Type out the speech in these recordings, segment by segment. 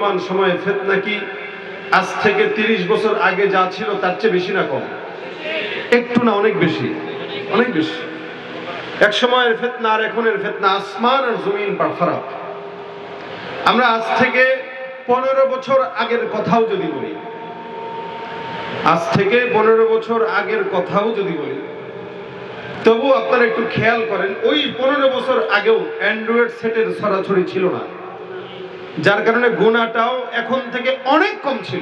বর্তমান সময়ে ফেতনা কি? আজ থেকে তিরিশ বছর আগে যা ছিল তার চেয়ে বেশি না কম? একটু না, অনেক বেশি। অনেক বেশি। এক সময়ের ফেতনা আর এখনের ফেতনা, আসমান আর জমিন পার ফারাক। আমরা আজ থেকে পনেরো বছর আগের কথাও যদি বলি, আজ থেকে পনেরো বছর আগের কথাও যদি বলি তবু আপনারা একটু খেয়াল করেন, ওই পনেরো বছর আগেও অ্যান্ড্রয়েড সেটের ছড়াছড়ি ছিল না। যার কারণে গোনাটাও এখন থেকে অনেক কম ছিল।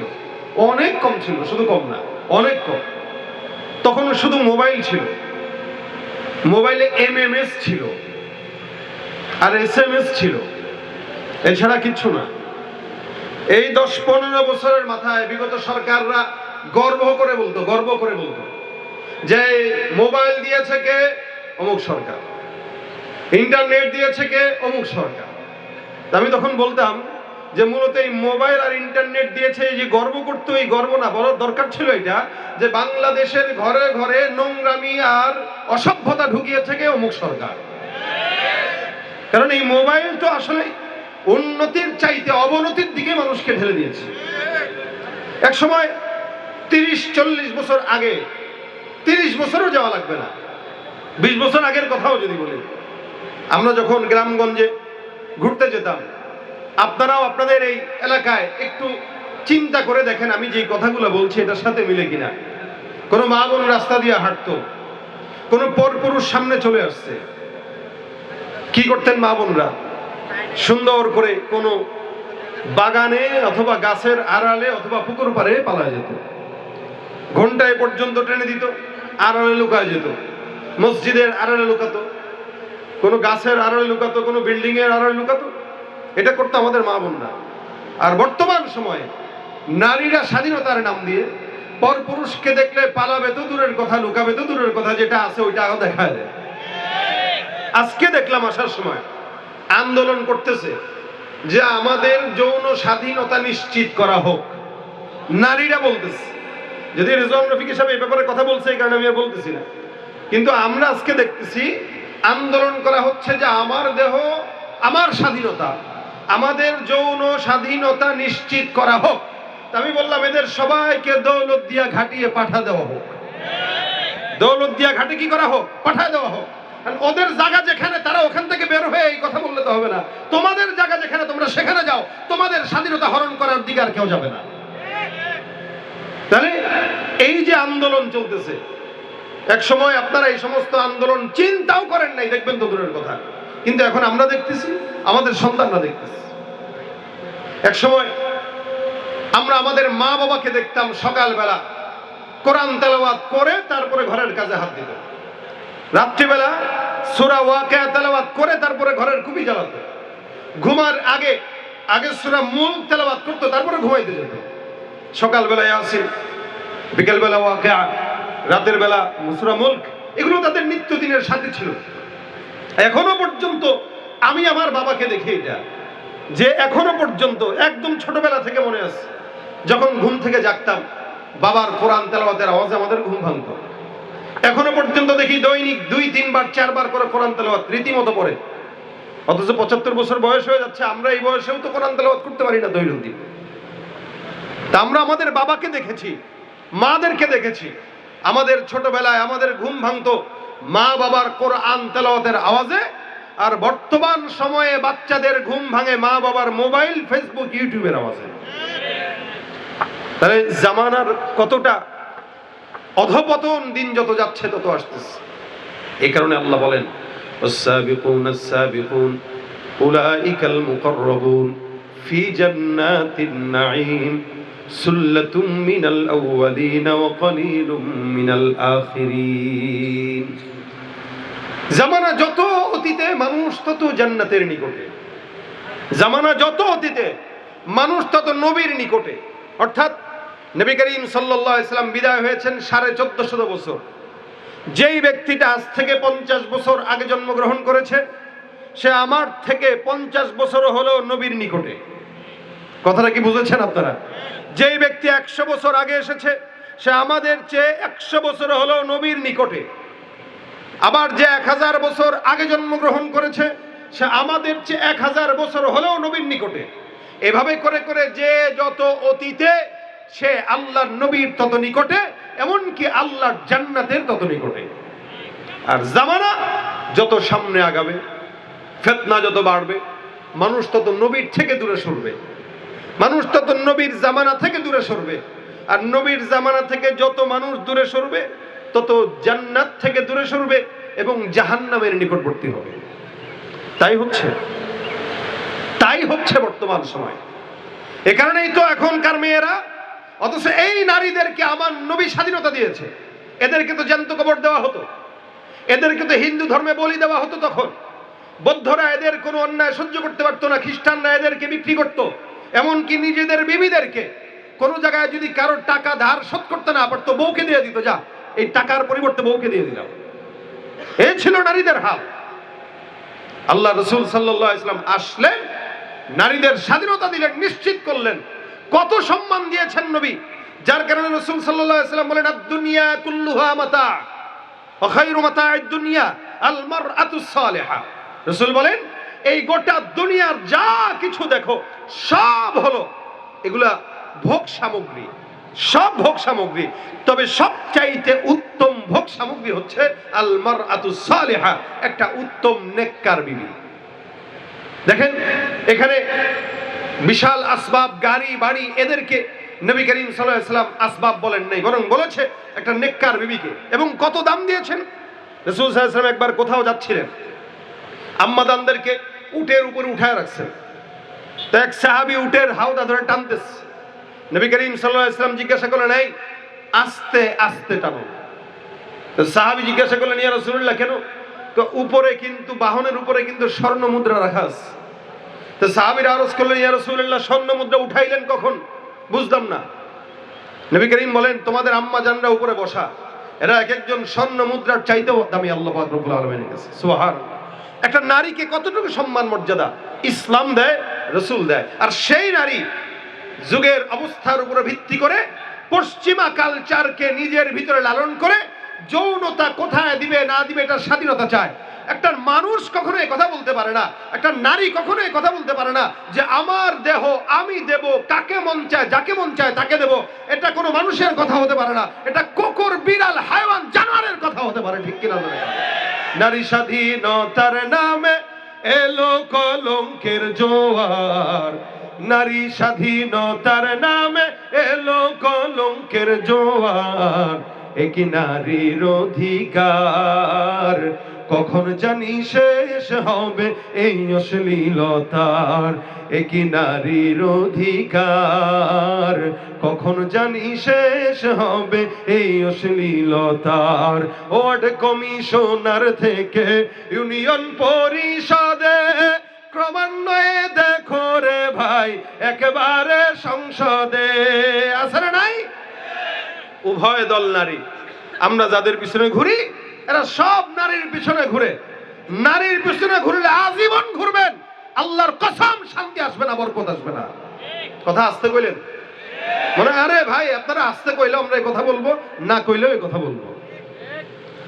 অনেক কম ছিল, শুধু কম না, অনেক কম। তখন শুধু মোবাইল ছিল। মোবাইলে এম এম এস ছিল। আর এস এম এস ছিল। এছাড়া কিচ্ছু না। এই দশ পনেরো বছরের মাথায় বিগত সরকাররা গর্ব করে বলতো, গর্ব করে বলতো যে মোবাইল দিয়েছে কে? অমুক সরকার। ইন্টারনেট দিয়েছে কে? অমুক সরকার। আমি তখন বলতাম যে মূলত এই মোবাইল আর ইন্টারনেট দিয়েছে যে গর্ব করতো, এই গর্ব না, বলার দরকার ছিল এটা যে বাংলাদেশের ঘরে ঘরে নোংরামি আর অসভ্যতা ঢুকিয়েছে কে অমুক সরকার। কারণ এই মোবাইল তো আসলে উন্নতির চাইতে অবনতির দিকে মানুষকে ঠেলে দিয়েছে। এক সময় তিরিশ, চল্লিশ বছর আগে, তিরিশ বছরও যাওয়া লাগবে না। বিশ বছর আগের কথাও যদি বলি, আমরা যখন গ্রামগঞ্জে ঘুরতে যেতাম। আপনারাও আপনাদের এই এলাকায় একটু চিন্তা করে দেখেন আমি যে কথাগুলো বলছি, এটার সাথে মিলে কিনা। কোনো মা বোন রাস্তা দিয়ে হাঁটতো, কোনো পরপুরুষ সামনে চলে আসছে। কি করতেন মা বোনরা? সুন্দর করে কোনো বাগানে অথবা গাছের আড়ালে অথবা পুকুর পাড়ে পালা যেত। ঘন্টায় পর্যন্ত টেনে দিত, আড়ালে লুকায় যেত। মসজিদের আড়ালে লুকাতো। কোনো গাছের আড়ালে লুকাতো, কোনো বিল্ডিং এর আড়ালে লুকাতো? এটা করতো আমাদের মা বোনরা। আর বর্তমান সময়ে নারীরা স্বাধীনতার নাম দিয়ে পর পুরুষকে দেখলে পালাবে তো দূরের কথা, লুকাবে তো দূরের কথা, যেটা আছে ওইটা আরও দেখা যায় আজকে দেখলাম আসার সময় আন্দোলন করতেছে যে আমাদের যৌন স্বাধীনতা নিশ্চিত করা হোক। নারীরা বলতেছে, যদি রেজওয়ান রফিক সাহেব এই ব্যাপারে কথা বলছে, এই কারণে আমি বলতেছি না। কিন্তু আমরা আজকে দেখতেছি আন্দোলন করা হচ্ছে যে আমার দেহ, আমার স্বাধীনতা, আমাদের যৌন স্বাধীনতা নিশ্চিত করা হোক। আমি বললাম, এদের সবাইকে দৌলত দিয়া ঘাটিয়ে পাঠা দেওয়া হোক। দৌলত দিয়া ঘাটে কি করা হোক? পাঠা দেওয়া হোক। ওদের জায়গা যেখানে, তারা ওখান থেকে বের হয়ে এই কথা বললে তো হবে না। তোমাদের জায়গা যেখানে, তোমরা সেখানে যাও। তোমাদের স্বাধীনতা হরণ করার দিকে আর কেউ যাবে না। তাহলে এই যে আন্দোলন চলতেছে এক সময় আপনারা এই সমস্ত আন্দোলন চিন্তাও করেন নাই, দেখবেন তো দূরের কথা। কিন্তু এখন আমরা দেখতেছি, আমাদের সন্তানরা দেখতেছি। এক সময় আমরা আমাদের মা বাবাকে দেখতাম সকালবেলা, কোরআন তেলাওয়াত করে তারপরে ঘরের কাজে হাত দিত। রাত্রিবেলা সুরা ওয়াকিয়া তেলাওয়াত করে তারপরে ঘরের কুপি জ্বালাত। ঘুমার আগে আগে সুরা মূল তেলাওয়াত করতো, তারপরে ঘুমাইতে যেত। সকালবেলা ইয়াসিন বিকেলবেলা ওয়াকিয়া রাতের বেলা মুসরা মুল্ক, এগুলো তাদের নিত্যদিনের সাথে ছিল। এখনও পর্যন্ত আমি আমার বাবাকে দেখি এটা। যে এখনও পর্যন্ত একদম ছোটবেলা থেকে মনে আছে, যখন ঘুম থেকে জাগতাম, বাবার কোরআন তেলাওয়াতের আওয়াজে আমাদের ঘুম ভাঙতো। এখনও পর্যন্ত দেখি দৈনিক দুই, তিনবার, চারবার করে কোরআন তেলাওয়াত রীতিমতো পড়ে। অথচ পঁচাত্তর বছর বয়স হয়ে যাচ্ছে, আমরা এই বয়সেও তো কোরআন তেলাওয়াত করতে পারি না দৈনন্দিন। তা আমরা আমাদের বাবাকে দেখেছি, মাদেরকে দেখেছি আমাদের ছোটবেলায় আমাদের ঘুম ভাঙতো মা বাবার কোরআন তেলাওয়াতের আওয়াজে আর বর্তমান সময়ে বাচ্চাদের ঘুম ভাঙে মা বাবার মোবাইল ফেসবুক ইউটিউবের আওয়াজে তাহলে জামানার কতটা অধপতন দিন যত যাচ্ছে তত আসতেছে এই কারণে আল্লাহ বলেন والسابقون السابقون أولئك المقربون في جنات النعيم সুল্লাতুম মিনাল আউয়ালিনা ওয়া কলিলুম মিনাল আখিরিন। জামানা যত অতীতে মানুষ, তত জান্নাতের নিকটে। জামানা যত অতীতে মানুষ, তত নবীর নিকটে। অর্থাৎ নবী করিম সাল্লাম বিদায় হয়েছেন সাড়ে চোদ্দশত বছর। যেই ব্যক্তিটা আজ থেকে পঞ্চাশ বছর আগে জন্মগ্রহণ করেছে, সে আমার থেকে পঞ্চাশ বছর হলো নবীর নিকটে। কথাটা কি বুঝেছেন আপনারা? যেই ব্যক্তি একশো বছর আগে এসেছে, সে আমাদের চেয়ে একশো বছর হলেও নবীর নিকটে। আবার যে এক হাজার বছর আগে জন্মগ্রহণ করেছে, সে আমাদের চেয়ে এক হাজার বছর হলেও নবীর নিকটে। এভাবে করে করে যে যত অতীতে, সে আল্লাহর নবীর তত নিকটে, এমনকি আল্লাহর জান্নাতের তত নিকটে। আর জামানা যত সামনে আগাবে, ফেতনা যত বাড়বে, মানুষ তত নবীর থেকে দূরে সরবে। মানুষ তত নবীর জামানা থেকে দূরে সরবে। আর নবীর জামানা থেকে যত মানুষ দূরে সরবে, তত জান্নাত থেকে দূরে সরবে এবং জাহান্নামের নিকটবর্তী হবে। তাই হচ্ছে। তাই হচ্ছে বর্তমান সময়। এ কারণেই তো এখনকার মেয়েরা, অথচ এই নারীদেরকে আমার নবী স্বাধীনতা দিয়েছে। এদেরকে তো জ্যান্ত কবর দেওয়া হতো। এদেরকে তো হিন্দু ধর্মে বলি দেওয়া হতো তখন। বৌদ্ধরা এদের কোনো অন্যায় সহ্য করতে পারতো না, খ্রিস্টানরা এদেরকে বিক্রি করতো। এমনকি নিজেদের বিবিদেরকে কোনো জায়গায় যদি কারোর টাকা ধার শোধ করতে না পারতো, বউকে দিয়ে দিত, যা, এই টাকার পরিবর্তে বউকে দিয়ে দিলাম। এ ছিল নারীদের হাল। আল্লাহ রসুল সাল্লাহ ইসলাম আসলেন, নারীদের স্বাধীনতা দিলেন, নিশ্চিত করলেন। কত সম্মান দিয়েছেন নবী, যার কারণে রসুল সাল্লাহ ইসলাম বলেন দুনিয়া কুল্লুহা মাতা অখাইরু মাতা দুনিয়া আলমার আতুসালেহা রসুল বলেন এই গোটা দুনিয়ার যা কিছু দেখো, সব হলো এগুলা ভোগ সামগ্রী, সব ভোগ সামগ্রী। তবে সবচাইতে উত্তম ভোগ সামগ্রী হচ্ছে আলমার আতুসালেহা একটা উত্তম নেককার বিবি। দেখেন, এখানে বিশাল আসবাব, গাড়ি, বাড়ি, এদেরকে নবী করিম সাল্লাম আসবাব বলেন নাই, বরং বলেছে একটা নেককার বিবিকে। এবং কত দাম দিয়েছেন? রসুল সাল্লাম একবার কোথাও যাচ্ছিলেন। আম্মাদানদেরকে উটের উপরে উঠায় রাখছেন। তো এক সাহাবি উটের হাওদা ধরে টানতেছে। নবী করিম সাল্লাহ ইসলাম জিজ্ঞাসা করলেন, এই, আস্তে আস্তে টানো। তো সাহাবি জিজ্ঞাসা করলেন, ইয়া রসুল্লাহ কেন? তো উপরে কিন্তু, বাহনের উপরে কিন্তু স্বর্ণ মুদ্রা রাখা আছে। তো সাহাবির আরজ করলেন, ইয়া রসুল্লাহ স্বর্ণ মুদ্রা উঠাইলেন কখন? বুঝলাম না। নবী করিম বলেন, তোমাদের আম্মা জানরা উপরে বসা। এরা এক একজন স্বর্ণ মুদ্রার চাইতেও দামি, আল্লাহ রবুল আলামিনের কাছে। সুবহানাল্লাহ। একটা নারীকে কতটুকু সম্মান, মর্যাদা? ইসলাম দেয়, রসুল দেয়। আর সেই নারী যুগের অবস্থার উপরে ভিত্তি করে পশ্চিমা কালচারকে নিজের ভিতরে লালন করে যৌনতা কোথায় দিবে, না দিবে এটার স্বাধীনতা চায়। একটা মানুষ কখনো কথা বলতে পারে না। একটা নারী কখনো কথা বলতে পারে না যে, আমার দেহ আমি দেব, কাকে মন চায়, যাকে মন চায় তাকে দেব। এটা কোনো মানুষের কথা হতে পারে না। এটা কুকুর, বিড়াল হাইওয়ান জানোয়ারের কথা হতে পারে, ঠিক কিনা নারী স্বাধীনতার নামে এলো কলঙ্কের জোয়ার। নারী স্বাধীনতার নামে এলো কলঙ্কের জোয়ার। একই নারীর অধিকার। কখন জানি শেষ হবে এই অশ্লীলতার? একই নারীর অধিকার? কখন জানি শেষ হবে এই অশ্লীলতার? ওয়ার্ড কমিশনার থেকে ইউনিয়ন পরিষদে ক্রমান্বয়ে দেখো রে ভাই, একেবারে সংসদে। আছে নাই? উভয় দল নারী। আমরা যাদের পিছনে ঘুরি এরা সব নারীর পিছনে ঘুরে। নারীর পিছনে ঘুরলে আজীবন ঘুরবেন। আল্লাহর কসম, শান্তি আসবে না, বরকত আসবে না। কথা আসতে কইলেন? মনে আরে ভাই, আপনারা আসতে কইলে আমরা এই কথা বলব, না কইলেও এই কথা বলব।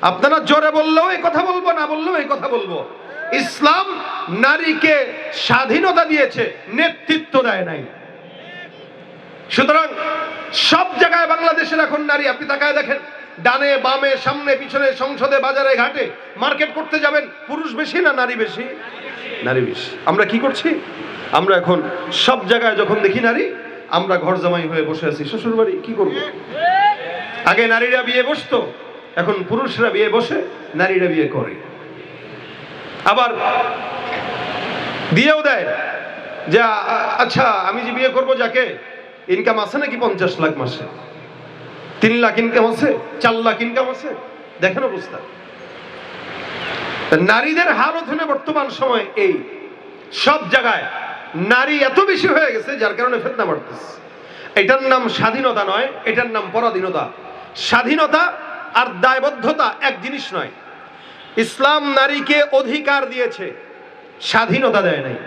আপনারা জোরে বললেও এই কথা বলব, না বললেও এই কথা বলব। ইসলাম নারীকে স্বাধীনতা দিয়েছে, নেতৃত্ব দেয় নাই। সুতরাং সব জায়গায় বাংলাদেশের এখন নারী, আপনি তাকায় দেখেন। ডানে, বামে, সামনে, পিছনে, সংসদে, বাজারে, ঘাটে মার্কেট করতে যাবেন। পুরুষ বেশি না নারী বেশি? নারী বেশি। আমরা কি করছি? আমরা এখন সব জায়গায় যখন দেখি নারী, আমরা ঘর জামাই হয়ে বসে আছি। শ্বশুর বাড়ি কি করব? আগে নারীরা বিয়ে বসতো, এখন পুরুষরা বিয়ে বসে, নারীরা বিয়ে করে। আবার দিয়েও দেয় যে আচ্ছা আমি যে বিয়ে করব যাকে ইনকাম আছে নাকি পঞ্চাশ লাখ মাসে? তিন লাখ ইনকাম আছে, চার লাখ ইনকাম আছে। দেখেন অবস্থা। নারীদের হার হলে বর্তমান সময় এই। সব জায়গায় নারী এত বেশি হয়ে গেছে, যার কারণে ফেতনা বাড়তেছে। এটার নাম স্বাধীনতা নয়, এটার নাম পরাধীনতা। স্বাধীনতা আর দায়বদ্ধতা এক জিনিস নয়। ইসলাম নারীকে অধিকার দিয়েছে, স্বাধীনতা দেয় নাই।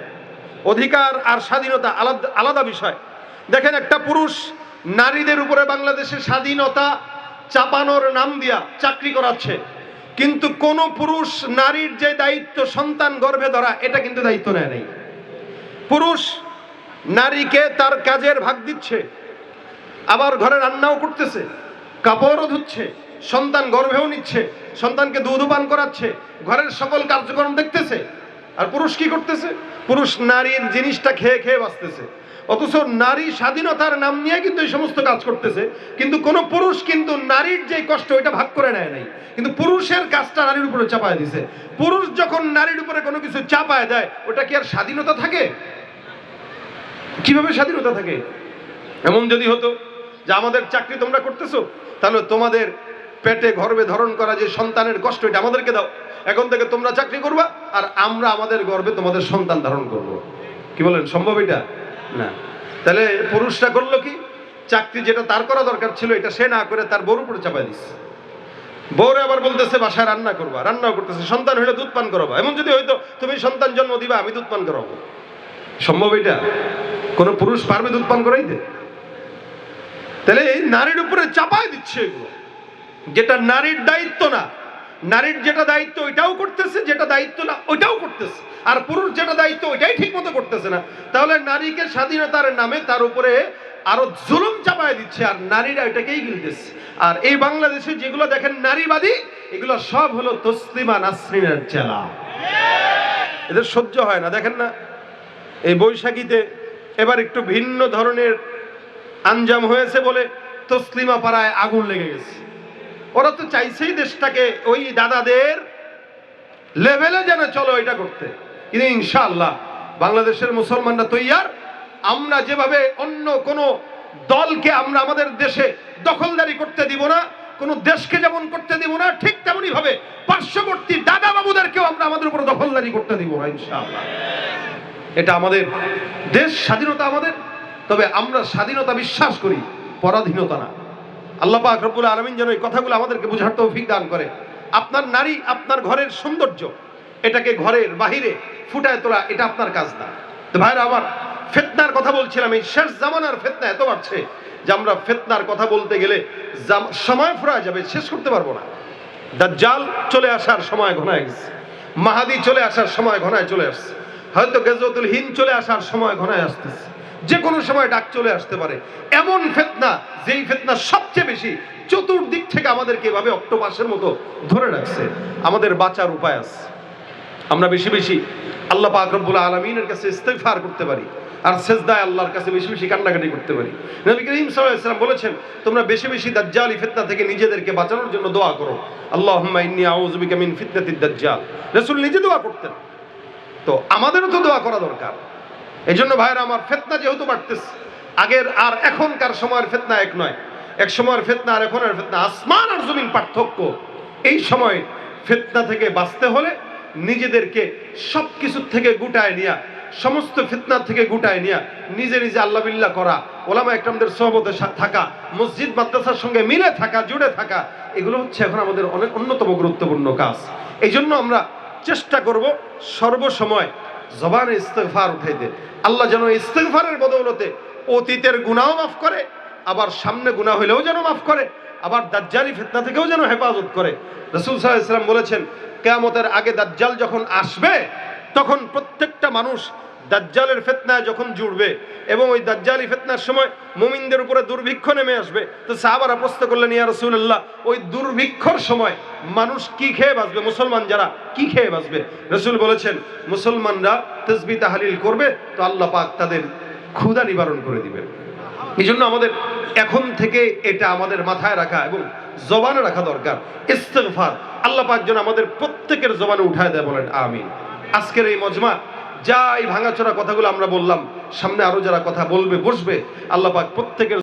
অধিকার আর স্বাধীনতা আলাদা আলাদা বিষয়। দেখেন একটা পুরুষ নারীদের উপরে বাংলাদেশে স্বাধীনতা চাপানোর নাম দিয়া চাকরি করাচ্ছে। কিন্তু কোন পুরুষ নারীর যে দায়িত্ব সন্তান গর্ভে ধরা, এটা কিন্তু দায়িত্ব নেয় নাই। পুরুষ নারীকে তার কাজের ভাগ দিচ্ছে, আবার ঘরে রান্নাও করতেছে, কাপড়ও ধুচ্ছে, সন্তান গর্ভেও নিচ্ছে, সন্তানকে দুধ পান করাচ্ছে, ঘরের সকল কার্যক্রম দেখতেছে। আর পুরুষ কি করতেছে? পুরুষ নারীর জিনিসটা খেয়ে খেয়ে বাঁচতেছে। অথচ নারী স্বাধীনতার নাম নিয়ে কিন্তু এই সমস্ত কাজ করতেছে। কিন্তু কোনো পুরুষ কিন্তু নারীর যে কষ্ট ওইটা ভাগ করে নেয় নাই। কিন্তু পুরুষের কাজটা নারীর উপরে চাপায় দিছে। পুরুষ যখন নারীর উপরে কোনো কিছু চাপায় দেয়, ওটা কি আর স্বাধীনতা থাকে? কীভাবে স্বাধীনতা থাকে? এমন যদি হতো যে আমাদের চাকরি তোমরা করতেছো, তাহলে তোমাদের পেটে গর্বে ধারণ করা যে সন্তানের কষ্ট, এটা আমাদেরকে দাও। এখন থেকে তোমরা চাকরি করবা, আর আমরা আমাদের গর্বে তোমাদের সন্তান ধারণ করব। কি বলেন, সম্ভব এটা? না। তাহলে পুরুষরা করল কি? চাকরি যেটা তার করা দরকার ছিল, এটা সে না করে তার বউর উপরে চাপাই দিচ্ছে বউরে আবার বলতেছে, বাসায় রান্না করবা, রান্নাও করতেছে। সন্তান হলে দুধ পান করাবা। এমন যদি হয়তো তুমি সন্তান জন্ম দিবা, আমি দুধ পান করাবো। সম্ভব এটা? কোন পুরুষ পারবে দুধ পান করাইতে? তাহলে এই নারীর উপরে চাপায় দিচ্ছে এগুলো। যেটা নারীর দায়িত্ব না, নারীর যেটা দায়িত্ব ওইটাও করতেছে, যেটা দায়িত্ব না, ওইটাও করতেছে। আর পুরুষ যেটা দায়িত্ব, ওইটাই ঠিক করতেছে না। তাহলে নারীকে স্বাধীনতার নামে তার উপরে আরও জুলুম চাপায় দিচ্ছে, আর নারীরা এটাকেই গিলতেছে আর এই বাংলাদেশে যেগুলো দেখেন নারীবাদী, এগুলো সব হলো তসলিমা নাসরিনের চেলা। এদের সহ্য হয় না, দেখেন না। এই বৈশাখীতে এবার একটু ভিন্ন ধরনের আঞ্জাম হয়েছে বলে তসলিমা পাড়ায় আগুন লেগে গেছে। ওরা তো চাইছেই দেশটাকে ওই দাদাদের লেভেলে যেন চলো এটা করতে। কিন্তু ইনশাআল্লাহ বাংলাদেশের মুসলমানরা তৈয়ার। আমরা যেভাবে অন্য কোন দলকে আমরা আমাদের দেশে দখলদারি করতে দিব না, কোন দেশকে যেমন করতে দিব না, ঠিক তেমনই ভাবে পার্শ্ববর্তী দাদা বাবুদেরকেও আমরা আমাদের উপর দখলদারি করতে দিব না, ইনশাআল্লাহ। এটা আমাদের দেশ, স্বাধীনতা আমাদের, তবে আমরা স্বাধীনতা বিশ্বাস করি, পরাধীনতা না। আল্লাহ পাক রব্বুল আলমিন যেন এই কথাগুলো আমাদেরকে বুঝার তৌফিক দান করে। আপনার নারী, আপনার ঘরের সৌন্দর্য এটাকে ঘরের বাহিরে ফুটায় তোলা, এটা আপনার কাজ না। তো ভাইরা আমার ফেতনার কথা বলছিলাম, এই শেষ জামানার ফেতনা এত বাড়ছে যে আমরা ফেতনার কথা বলতে গেলে সময় ফুরা যাবে, শেষ করতে পারব না। দাজ্জাল চলে আসার সময় ঘনায় গেছে। মাহাদি চলে আসার সময় ঘনায় চলে আসছে। হয়তো গেজতুল হিন্দ চলে আসার সময় ঘনায় আসতেছে। যে কোনো সময় ডাক চলে আসতে পারে। এমন ফেতনা যেই ফেতনা সবচেয়ে বেশি চতুর্দিক থেকে আমাদেরকে এভাবে অক্টোপাসের মতো ধরে রাখছে। আমাদের বাঁচার উপায় আছে। আমরা বেশি বেশি আল্লাহ পাক রব্বুল আলমিনের কাছে ইস্তেফার করতে পারি, আর সেজদায় আল্লাহর কাছে বেশি বেশি কান্নাকাটি করতে পারি। নবী করিম সাল্লাম বলেছেন, তোমরা বেশি বেশি দাজ্জালি ফিতনা থেকে নিজেদেরকে বাঁচানোর জন্য দোয়া করো। আল্লাহুম্মা ইন্নী আউযু বিকা মিন ফিতনাতিদ দাজ্জাল। রাসূল নিজে দোয়া করতেন। তো আমাদেরও তো দোয়া করা দরকার। এই জন্য ভাইরা আমার ফেতনা যেহেতু বাড়তেছে, আগের আর এখনকার সময়ের ফেতনা এক নয়। এক সময়ের ফেতনা আর এখনের ফেতনা। আসমান আর জমিন পার্থক্য। এই সময় ফেতনা থেকে বাঁচতে হলে নিজেদেরকে সব কিছুর থেকে গুটায় নিয়া, সমস্ত ফিতনা থেকে গুটায় নিয়া, নিজে নিজে আল্লাহ বিল্লাহ করা, ওলামা একরামদের সহবতে থাকা, মসজিদ, মাদ্রাসার সঙ্গে মিলে থাকা, জুড়ে থাকা, এগুলো হচ্ছে এখন আমাদের অনেক অন্যতম গুরুত্বপূর্ণ কাজ। এই জন্য আমরা চেষ্টা করব সর্বসময় জবান ইস্তেগফার উঠাইতে আল্লাহ যেন ইস্তেফারের বদৌলতে অতীতের গুনাহ মাফ করে, আবার সামনে গুনাহ হইলেও যেন মাফ করে আবার দাজ্জালি ফিতনা থেকেও যেন হেফাজত করে। রসুল আলাইহি সাল্লাম বলেছেন, কেয়ামতের আগে দাজ্জাল যখন আসবে, তখন প্রত্যেকটা মানুষ দাজ্জালের ফেতনায় যখন জুড়বে এবং ওই দাজ্জালি ফেতনার সময় মুমিনদের উপরে দুর্ভিক্ষ নেমে আসবে, তো সাহাবারা প্রশ্ন করলেন, ইয়া রাসূলুল্লাহ, ওই দুর্ভিক্ষর সময় মানুষ কি খেয়ে বাঁচবে? মুসলমান যারা, কি খেয়ে বাঁচবে? রসুল বলেছেন, মুসলমানরা তসবি তাহালিল করবে, তো আল্লাহ পাক তাদের ক্ষুধা নিবারণ করে দিবেন। এই জন্য আমাদের এখন থেকে এটা আমাদের মাথায় রাখা এবং জবানে রাখা দরকার। ইস্তফার আল্লাহ পাঁচজন আমাদের প্রত্যেকের জবানে উঠায় দেয় বলেন, আমিন। আজকের এই মজমা, যা এই ভাঙাচোরা কথাগুলো আমরা বললাম, সামনে আরও যারা কথা বলবে, বসবে, আল্লাহ পাক প্রত্যেকের